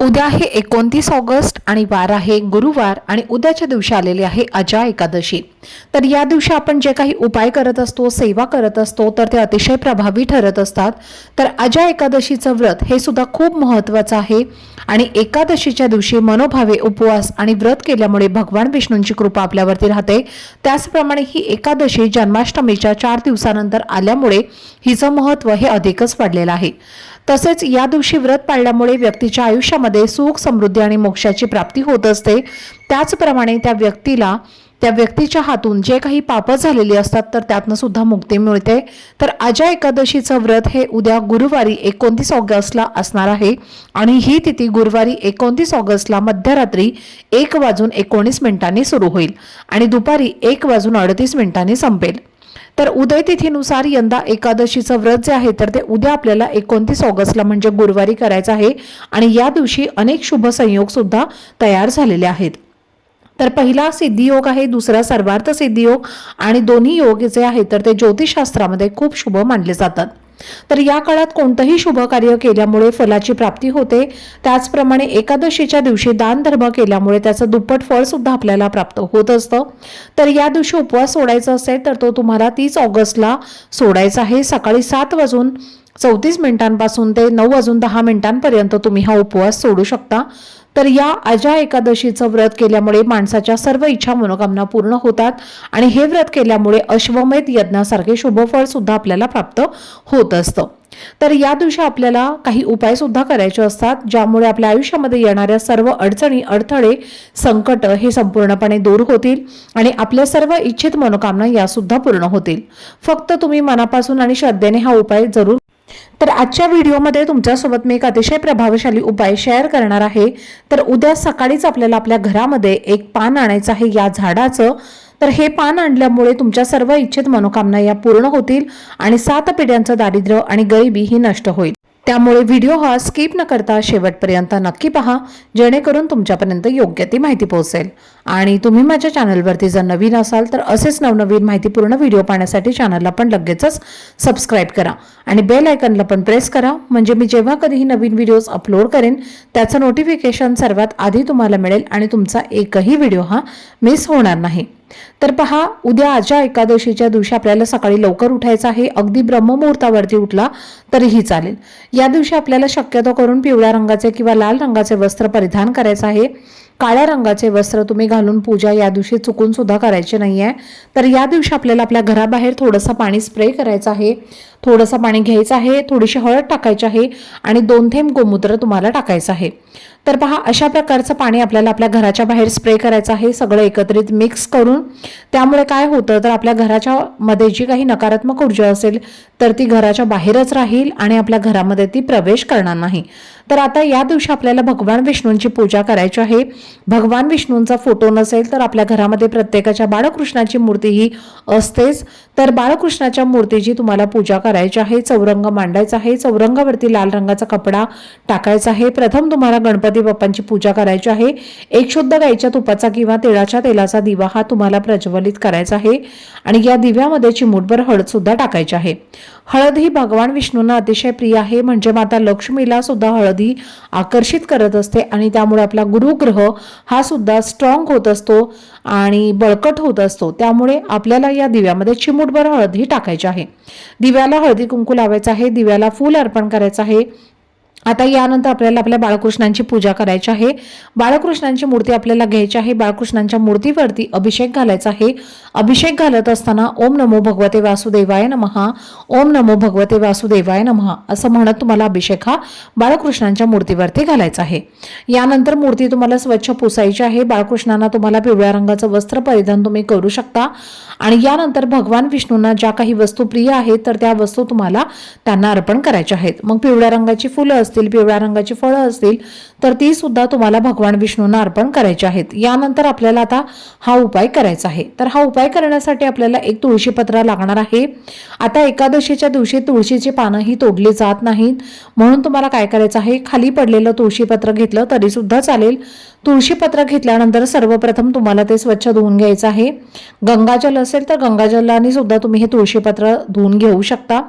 उद्या आहे एकोणतीस ऑगस्ट आणि वार आहे. गुरुवार आणि उद्याच्या दिवशी आलेले आहे अजा एकादशी. तर या दिवशी आपण जे काही उपाय करत असतो सेवा करत असतो तर ते अतिशय प्रभावी ठरत असतात. तर अजा एकादशीचं व्रत हे सुद्धा खूप महत्त्वाचं आहे. आणि एकादशीच्या दिवशी मनोभावे उपवास आणि व्रत केल्यामुळे भगवान विष्णूंची कृपा आपल्यावरती राहते. त्याचप्रमाणे ही एकादशी जन्माष्टमीच्या चार दिवसानंतर आल्यामुळे हिचं महत्त्व हे अधिकच वाढलेलं आहे. तसेच या दिवशी व्रत पाळल्यामुळे व्यक्तीच्या आयुष्यामध्ये सुख समृद्धी आणि मोक्षाची प्राप्ती होत असते. त्याचप्रमाणे त्या व्यक्तीला त्या व्यक्तीच्या हातून जे काही पापं झालेली असतात तर त्यातनं सुद्धा मुक्ती मिळते. तर अजय एकादशीचं व्रत हे उद्या गुरुवारी एकोणतीस ऑगस्टला असणार आहे. आणि ही तिथी गुरुवारी एकोणतीस ऑगस्टला मध्यरात्री एक वाजून एकोणीस मिनिटांनी सुरू होईल. आणि दुपारी एक वाजून अडतीस मिनिटांनी संपेल. तर उदय तिथीनुसार यंदा एकादशीचं व्रत जे आहे तर ते उद्या आपल्याला एकोणतीस ऑगस्टला म्हणजे गुरुवारी करायचं आहे. आणि या दिवशी अनेक शुभ संयोग सुद्धा तयार झालेले आहेत. तर पहिला सिद्धियोग आहे दुसरा सर्वार्थ सिद्धियोग आणि दोन्ही योग जे आहेत तर ते ज्योतिषशास्त्रामध्ये खूप शुभ मानले जातात. तर या काळात कोणतंही शुभ कार्य केल्यामुळे फलाची प्राप्ती होते. त्याचप्रमाणे एकादशीच्या दिवशी दानधर्म केल्यामुळे त्याचं दुप्पट फळ सुद्धा आपल्याला प्राप्त होत असतं. तर या दिवशी उपवास सोडायचा असेल तर तो तुम्हाला तीस ऑगस्टला सोडायचा आहे. सकाळी सात वाजून चौतीस मिनिटांपासून ते नऊ वाजून दहा मिनिटांपर्यंत तुम्ही हा उपवास सोडू शकता. तर या अजा एकादशीचं व्रत केल्यामुळे माणसाच्या सर्व इच्छा मनोकामना पूर्ण होतात आणि हे व्रत केल्यामुळे अश्वमेध यज्ञासारखे शुभफळ सुद्धा आपल्याला प्राप्त होत असतं. तर या दिवशी आपल्याला काही उपाय सुद्धा करायचे असतात ज्यामुळे आपल्या आयुष्यामध्ये येणाऱ्या सर्व अडचणी अडथळे संकट हे संपूर्णपणे दूर होतील आणि आपल्या सर्व इच्छित मनोकामना या सुद्धा पूर्ण होतील. फक्त तुम्ही मनापासून आणि श्रद्धेने हा उपाय जरूर तर आजच्या व्हिडिओमध्ये तुमच्यासोबत मी एक अतिशय प्रभावशाली उपाय शेअर करणार आहे. तर उद्या सकाळीच आपल्याला आपल्या घरामध्ये एक पान आणायचं आहे या झाडाचं. तर हे पान आणल्यामुळे तुमच्या सर्व इच्छित मनोकामना या पूर्ण होतील आणि सात पिढ्यांचं दारिद्र्य आणि गरिबी ही नष्ट होईल. त्यामुळे व्हिडिओ हा स्किप न करता शेवटपर्यंत नक्की पहा जेणेकरून तुमच्यापर्यंत योग्य ती माहिती पोहोचेल. आणि तुम्ही माझ्या चॅनलवरती जर नवीन असाल तर असेच नवनवीन माहितीपूर्ण व्हिडिओ पाहण्यासाठी चॅनलला पण लगेचच सबस्क्राईब करा. आणि बेल आयकनला पण प्रेस करा म्हणजे मी जेव्हा कधीही नवीन व्हिडिओज अपलोड करेन त्याचं नोटिफिकेशन सर्वात आधी तुम्हाला मिळेल आणि तुमचा एकही व्हिडिओ हा मिस होणार नाही. तर पहा उद्या आजच्या एकादशीच्या दिवशी आपल्याला सकाळी लवकर उठायचं आहे. अगदी ब्रह्ममुहूर्तावरती उठला तरीही चालेल. या दिवशी आपल्याला शक्यतो करून पिवळ्या रंगाचे किंवा लाल रंगाचे वस्त्र परिधान करायचं आहे. काळ्या रंगाचे वस्त्र तुम्ही घालून पूजा या दिवशी चुकून सुद्धा करायची नाही आहे तर या दिवशी आपल्याला आपल्या घराबाहेर थोडंसं पाणी स्प्रे करायचं आहे. थोडंसं पाणी घ्यायचं आहे थोडीशी हळद टाकायची आहे आणि दोन थेंब गोमूत्र तुम्हाला टाकायचं आहे. तर पहा अशा प्रकारचं पाणी आपल्याला आपल्या घराच्या बाहेर स्प्रे करायचं आहे. सगळं एकत्रित मिक्स करून. त्यामुळे काय होतं तर आपल्या घराच्या मध्ये जी काही नकारात्मक ऊर्जा असेल तर ती घराच्या बाहेरच राहील आणि आपल्या घरामध्ये ती प्रवेश करणार नाही. तर आता या दिवशी आपल्याला भगवान विष्णूंची पूजा करायची आहे. भगवान विष्णूंचा फोटो नसेल तर आपल्या घरामध्ये प्रत्येकाच्या बाळकृष्णाची मूर्ती ही असतेच. तर बाळकृष्णाच्या मूर्तीची तुम्हाला पूजा करायची आहे. चौरंग मांडायचा आहे. चौरंगावरती लाल रंगाचा कपडा टाकायचा आहे. प्रथम तुम्हाला गणपती बाप्पांची पूजा करायची आहे. एक शुद्ध गाईच्या तुपाचा किंवा तिळाच्या तेलाचा दिवा हा तुम्हाला प्रज्वलित करायचा आहे. आणि या दिव्यामध्ये चिमूटभर हळद सुद्धा टाकायची आहे. हळद ही भगवान विष्णूंना अतिशय प्रिय आहे. म्हणजे माता लक्ष्मीला सुद्धा हळद ही आकर्षित करत असते आणि त्यामुळे आपला गुरुग्रह हा सुद्धा स्ट्रॉंग होत असतो आणि बळकट होत असतो. त्यामुळे आपल्याला या दिव्यामध्ये चिमूटभर हळद ही टाकायची आहे. दिव्याला हळदी कुंकू लावायचं आहे. दिव्याला फूल अर्पण करायचं आहे. आता यानंतर आपल्याला आपल्या बाळकृष्णांची पूजा करायची आहे. बाळकृष्णांची मूर्ती आपल्याला घ्यायची आहे. बाळकृष्णांच्या मूर्तीवरती अभिषेक घालायचा आहे. अभिषेक घालत असताना ओम नमो भगवते वासुदेवाय नमहा ओम नमो भगवते वासुदेवाय नमहा असं म्हणत तुम्हाला अभिषेक हा बाळकृष्णांच्या मूर्तीवरती घालायचा आहे. यानंतर मूर्ती तुम्हाला स्वच्छ पुसायची आहे. बाळकृष्णांना तुम्हाला पिवळ्या रंगाचं वस्त्र परिधान तुम्ही करू शकता. आणि यानंतर भगवान विष्णूंना ज्या काही वस्तू प्रिय आहेत तर त्या वस्तू तुम्हाला त्यांना अर्पण करायच्या आहेत. मग पिवळ्या रंगाची फुलं असतील असतील पिवळ्या रंगाची फळं असतील तर ती सुद्धा तुम्हाला भगवान विष्णूंना अर्पण करायची आहेत. यानंतर आपल्याला आता हा उपाय करायचा आहे. तर हा उपाय करण्यासाठी आपल्याला एक तुळशीपत्र लागणार आहे. आता एकादशीच्या दिवशी तुळशीची पानं ही तोडली जात नाहीत. म्हणून तुम्हाला काय करायचं आहे? खाली पडलेलं तुळशीपत्र घेतलं तरी सुद्धा चालेल. तुळशीपत्र घेतल्यानंतर सर्वप्रथम तुम्हाला ते स्वच्छ धुवून घ्यायचं आहे. गंगाजल असेल तर गंगाजलाने सुद्धा तुम्ही हे तुळशीपत्र धुवून घेऊ शकता.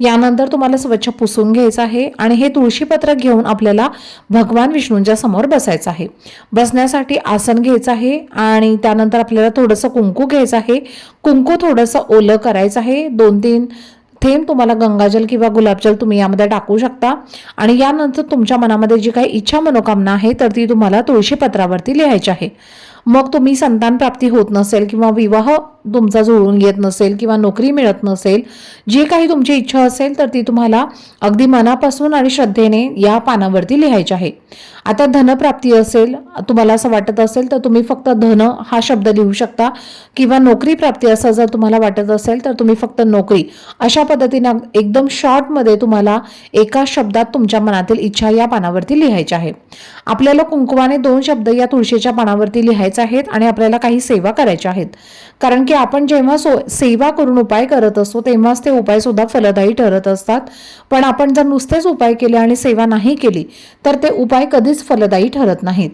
यानंतर तुम्हाला स्वच्छ पुसून घ्यायचं आहे. आणि हे तुळशी पत्रक घेऊन आपल्याला भगवान विष्णूंच्या समोर बसायचं आहे. बसण्यासाठी आसन घ्यायचं आहे आणि त्यानंतर आपल्याला थोडंसं कुंकू घ्यायचं आहे. कुंकू थोडंसं ओलं करायचं आहे. दोन तीन थेंब तुम्हाला गंगाजल किंवा गुलाबजल तुम्ही यामध्ये टाकू शकता. आणि यानंतर तुमच्या मनामध्ये जी काही इच्छा मनोकामना आहे तर ती तुम्हाला तुळशीपत्रावरती लिहायची आहे. मग तुम्ही संतान प्राप्ती होत नसेल किंवा विवाह तुमचा जुळून येत नसेल किंवा नोकरी मिळत नसेल जी काही तुमची इच्छा असेल तर ती तुम्हाला अगदी मनापासून आणि श्रद्धेने या पानावरती लिहायची आहे. आता धनप्राप्ती असेल तुम्हाला असं वाटत असेल तर तुम्ही फक्त धन हा शब्द लिहू शकता किंवा नोकरी प्राप्ती असं जर तुम्हाला वाटत असेल तर तुम्ही फक्त नोकरी. अशा पद्धतीने एकदम शॉर्टमध्ये तुम्हाला एका शब्दात तुमच्या मनातील इच्छा या पानावरती लिहायची आहे. आपल्याला कुंकवाने दोन शब्द या तुळशीच्या पानावरती लिहायचे आहेत आणि आपल्याला काही सेवा करायच्या आहेत. कारण की आपण जेव्हा सो सेवा करून उपाय करत असतो तेव्हाच ते उपाय सुद्धा फलदायी ठरत असतात. पण आपण जर नुसतेच उपाय केले आणि सेवा नाही केली तर ते उपाय कधीच फलदायी ठरत नाहीत.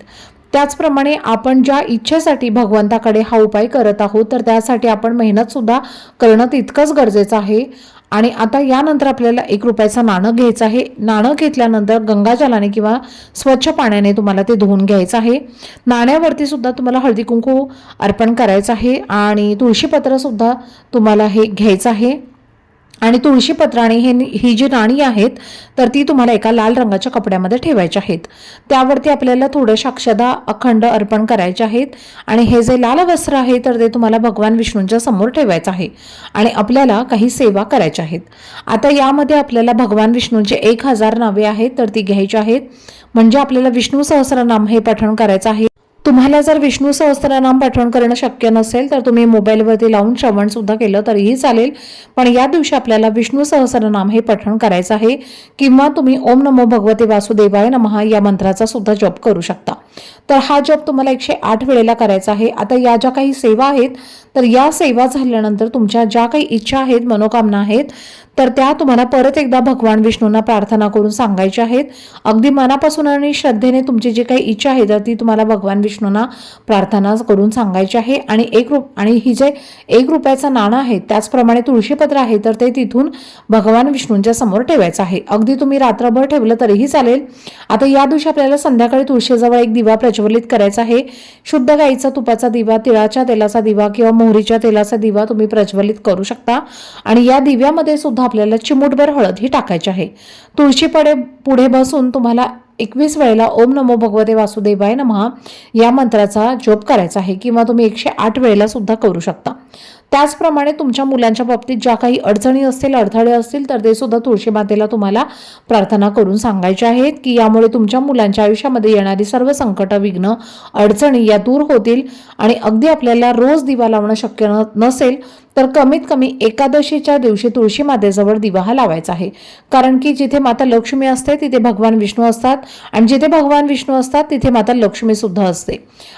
त्याचप्रमाणे आपण ज्या इच्छेसाठी भगवंताकडे हा उपाय करत आहोत तर त्यासाठी आपण मेहनत सुद्धा करणं तितकंच गरजेचं आहे. आणि आता यानंतर आपल्याला एक रुपयाचं नाणं घ्यायचं आहे. नाणं घेतल्यानंतर गंगाजलाने किंवा स्वच्छ पाण्याने तुम्हाला ते धुवून घ्यायचं आहे. नाण्यावरती सुद्धा तुम्हाला हळदी कुंकू अर्पण करायचं आहे आणि तुळशीपत्रसुद्धा तुम्हाला हे घ्यायचं आहे. आणि तुळशीपत्राने हे ही जी नाणी आहेत तर ती तुम्हाला एका लाल रंगाच्या कपड्यामध्ये ठेवायची आहेत. त्यावरती आपल्याला थोड्याशा अक्षदा अखंड अर्पण करायचे आहेत. आणि हे जे लाल वस्त्र आहे तर ते तुम्हाला भगवान विष्णूंच्या समोर ठेवायचं आहे. आणि आपल्याला काही सेवा करायच्या आहेत. आता यामध्ये आपल्याला भगवान विष्णूंचे एक हजार नावे आहेत तर ती घ्यायची आहेत. म्हणजे आपल्याला विष्णू सहस्रनाम हे पठण करायचं आहे. तुम्हाला जर विष्णू सहस्त्रनाम पठण करणं शक्य नसेल तर तुम्ही मोबाईलवरती लावून श्रवण सुद्धा केलं तरीही चालेल. पण या दिवशी आपल्याला विष्णू सहस्रनाम हे पठण करायचं आहे किंवा तुम्ही ओम नमो भगवते वासुदेवाय नमः या मंत्राचा सुद्धा जप करू शकता. तर हा जप तुम्हाला एकशे आठ वेळेला करायचा आहे. आता या ज्या काही सेवा आहेत तर या सेवा झाल्यानंतर तुमच्या ज्या काही इच्छा आहेत मनोकामना आहेत तर त्या तुम्हाला परत एकदा भगवान विष्णूंना प्रार्थना करून सांगायच्या आहेत. अगदी मनापासून आणि श्रद्धेने तुमची जी काही इच्छा आहे तर ती तुम्हाला भगवान विष्णूंना प्रार्थना करून सांगायची आहे. आणि एक रुप आणि ही जे एक रुपयाचं नाणं आहे त्याचप्रमाणे तुळशीपत्र आहे तर ते तिथून भगवान विष्णूंच्या समोर ठेवायचं आहे. अगदी तुम्ही रात्रभर ठेवलं तरीही चालेल. आता या दिवशी आपल्याला संध्याकाळी तुळशीजवळ एक दिवा प्रज्वलित करायचा आहे. शुद्ध गाईचा तुपाचा दिवा तिळाच्या तेलाचा दिवा किंवा मोहरीच्या तेलाचा दिवा तुम्ही प्रज्वलित करू शकता. आणि या दिव्यामध्ये सुद्धा आपल्याला चिमूटभर हळद ही टाकायची आहे. तुळशीपडे पुढे बसून तुम्हाला एकवीस वेळेला ओम नमो भगवते वासुदेवाय नमः या मंत्राचा जप करायचा आहे किंवा तुम्ही एकशे आठ वेळेला सुद्धा करू शकता. त्याचप्रमाणे तुमच्या मुलांच्या बाबतीत ज्या काही अडचणी असतील अडथळे असतील तर ते सुद्धा तुळशी मातेला तुम्हाला प्रार्थना करून सांगायचे आहेत की यामुळे तुमच्या मुलांच्या आयुष्यामध्ये येणारी सर्व संकट विघ्न अडचणी या दूर होतील आणि अगदी आपल्याला रोज दिवा लावणं शक्य नसेल तर कमीत कमी एकादशीच्या दिवशी तुळशी मातेजवळ दिवा हा लावायचा आहे. कारण की जिथे माता लक्ष्मी असते तिथे भगवान विष्णू असतात आणि जिथे भगवान विष्णू असतात तिथे माता लक्ष्मी सुद्धा असते.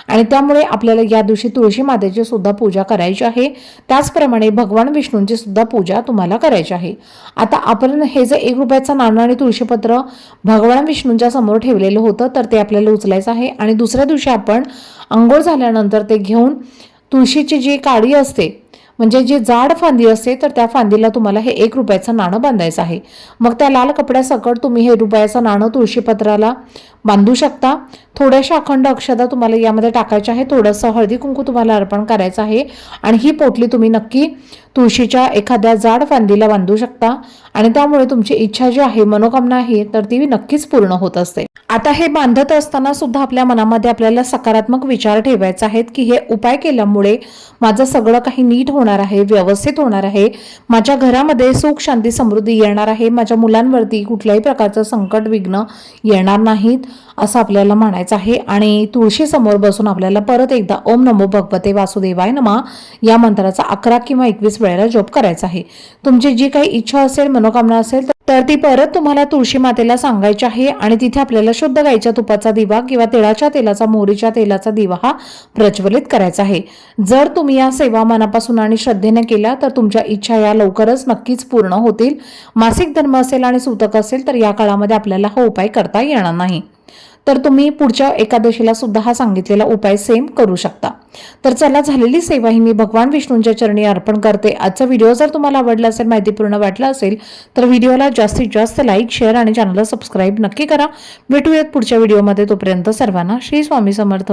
आणि त्यामुळे आपल्याला या दिवशी तुळशी मातेची सुद्धा पूजा करायची आहे. त्याचप्रमाणे भगवान विष्णूंची सुद्धा पूजा तुम्हाला करायची आहे. आता आपण हे जे एक रुपयाचं नाणं आणि तुळशीपत्र भगवान विष्णूंच्या समोर ठेवलेलं होतं तर ते आपल्याला उचलायचं आहे. आणि दुसऱ्या दिवशी आपण आंघोळ झाल्यानंतर ते घेऊन तुळशीची जी काडी असते म्हणजे जी जाड फांदी असते तर त्या फांदीला तुम्हाला हे एक रुपयाचं नाणं बांधायचं आहे. मग त्या लाल कपड्यासकट तुम्ही हे रुपयाचं नाणं तुळशीपत्राला बांधू शकता. थोड्याशा अखंड अक्षदा तुम्हाला यामध्ये टाकायच्या आहे थोडंसं हळदी कुंकू तुम्हाला अर्पण करायचं आहे. आणि ही पोटली तुम्ही नक्की तुळशीच्या एखाद्या जाड फांदीला बांधू शकता. आणि त्यामुळे तुमची इच्छा जी आहे मनोकामना आहे तर ती नक्कीच पूर्ण होत असते. आता हे बांधत असताना सुद्धा आपल्या मनामध्ये आपल्याला सकारात्मक विचार ठेवायचे आहेत की हे उपाय केल्यामुळे माझं सगळं काही नीट होणार आहे व्यवस्थित होणार आहे. माझ्या घरामध्ये सुख शांती समृद्धी येणार आहे. माझ्या मुलांवरती कुठल्याही प्रकारचं संकट विघ्न येणार नाहीत असं आपल्याला म्हणायचं आहे. आणि तुळशी समोर बसून आपल्याला परत एकदा ओम नमो भगवते वासुदेवाय नमा या मंत्राचा अकरा किंवा एकवीस वेळेला जप करायचा आहे. तुमची जी काही इच्छा असेल मनोकामना असेल तर ती परत तुम्हाला तुळशी मातेला सांगायची आहे. आणि तिथे आपल्याला शुद्ध गाईच्या तुपाचा दिवा किंवा तिळाच्या तेलाचा मोहरीच्या तेलाचा दिवा हा प्रज्वलित करायचा आहे. जर तुम्ही या सेवा मनापासून आणि श्रद्धेने केल्या तर तुमच्या इच्छा या लवकरच नक्कीच पूर्ण होतील. मासिक धर्म असेल आणि सूतक असेल तर या काळामध्ये आपल्याला हा उपाय करता येणार नाही. तर तुम्ही पुढच्या एकादशीला सुद्धा हा सांगितलेला उपाय सेम करू शकता. तर चला झालेली सेवा ही मी भगवान विष्णूंच्या चरणी अर्पण करते. आजचा व्हिडिओ जर तुम्हाला आवडला असेल माहितीपूर्ण वाटला असेल तर व्हिडिओला जास्तीत जास्त लाईक शेअर आणि चॅनलला सबस्क्राईब नक्की करा. भेटूयात पुढच्या व्हिडिओमध्ये तोपर्यंत सर्वांना श्री स्वामी समर्थ.